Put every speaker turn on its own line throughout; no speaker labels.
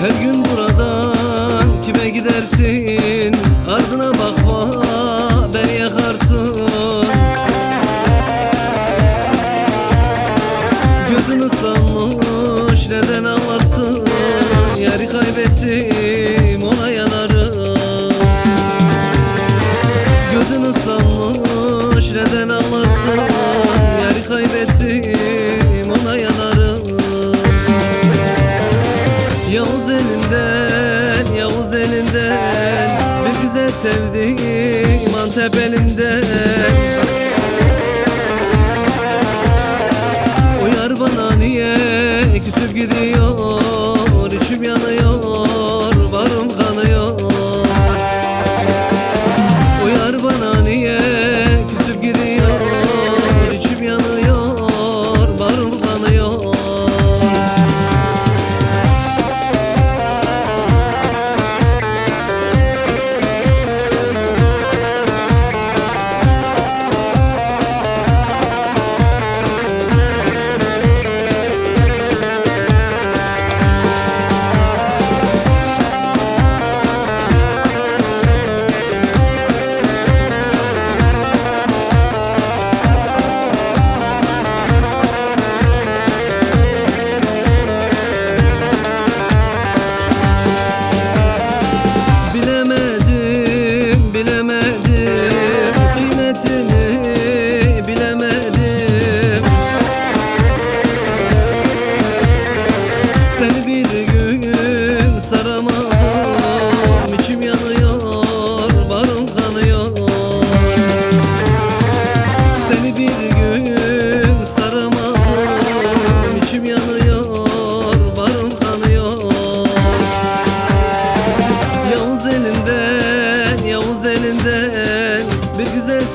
Her gün buradan kime gidersin? Ardına bakma beni yakarsın. Gözün ıslanmış neden ağlarsın? Yeri kaybettim ona yanarım Gözün ıslanmış neden ağlarsın? Yeri kaybettim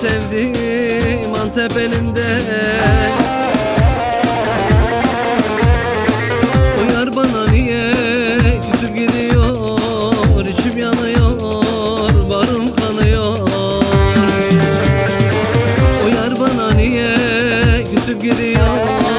sevdim Antep elinden O bana niye küsüp gidiyor İçim yanıyor, barım kanıyor. O bana niye küsüp gidiyor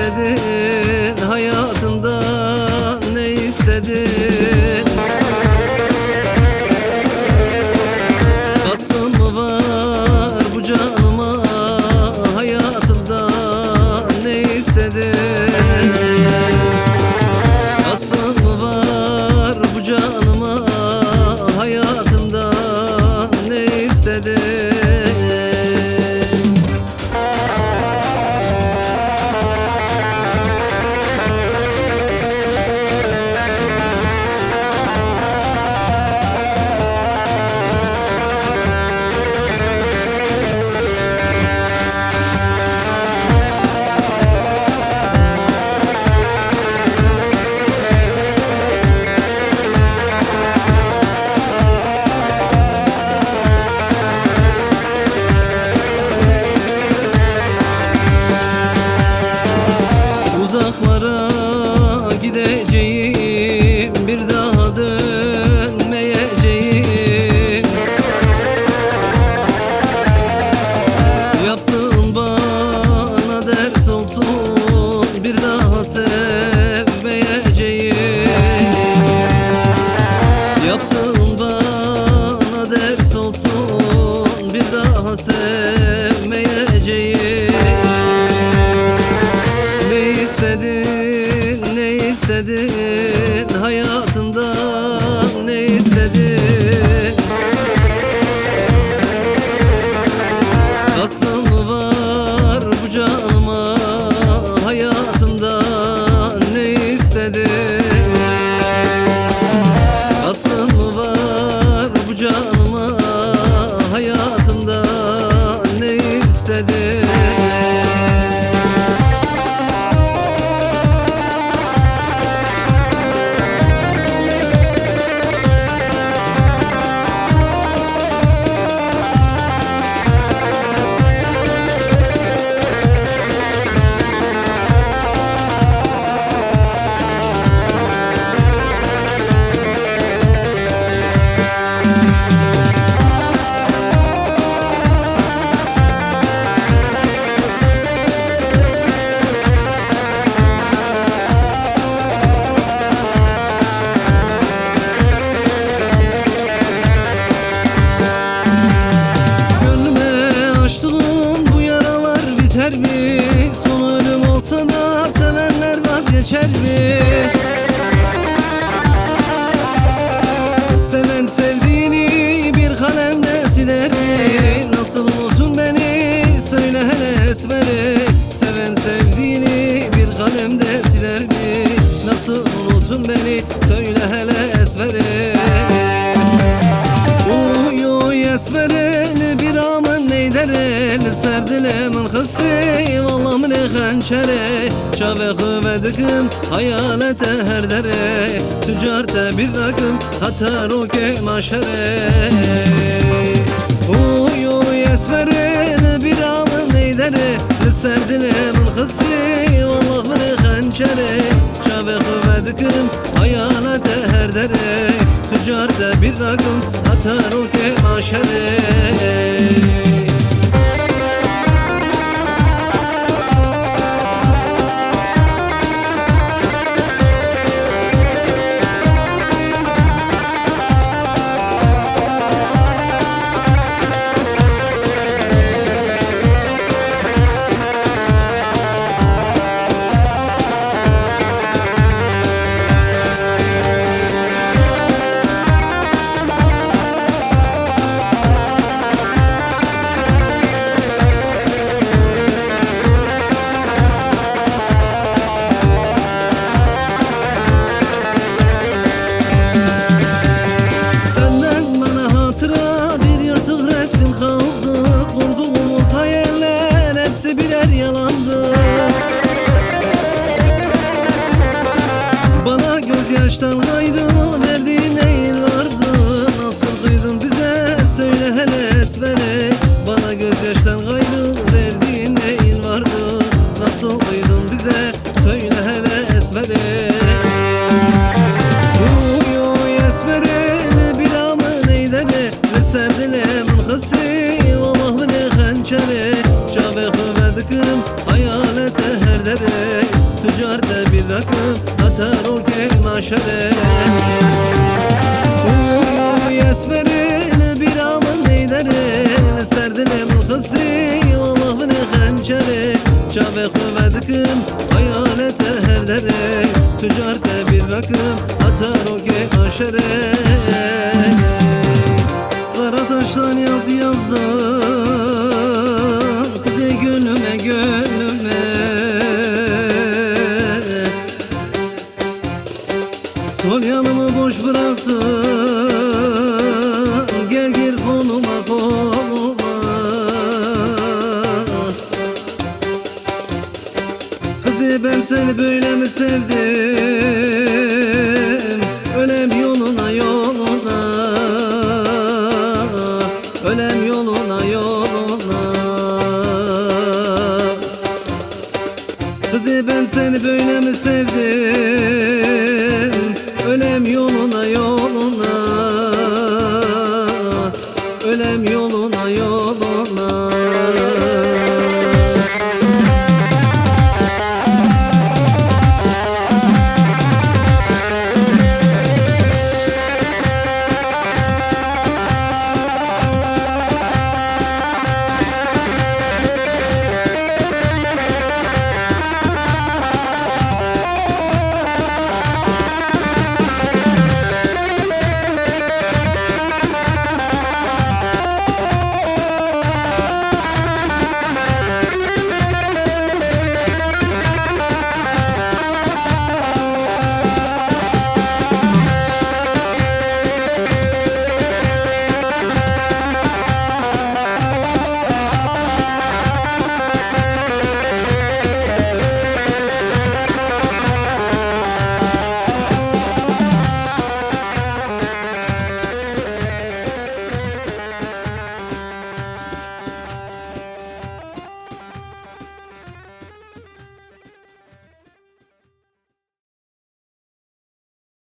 senin amor. Çavekı ve dıkım hayalete her dere Tücarte bir rakım hatar o ke maşere. Uyu esmerin bir amın neydere Lisserdine min kısri vallah min hançere. Çavekı ve dıkım hayalete her dere Tücarte bir rakım hatar o ke maşere. yalandı. Bana gözyaştan hayrı düşerim Uy esmerin bir amın neylerin Serdine bu kızı Allah beni hemkeri Çabe kuvvetkim hayalete her dere Tücarte bir rakım atar o göy aşere Kara yaz yazdı Kızı gönlüme göl sevdim.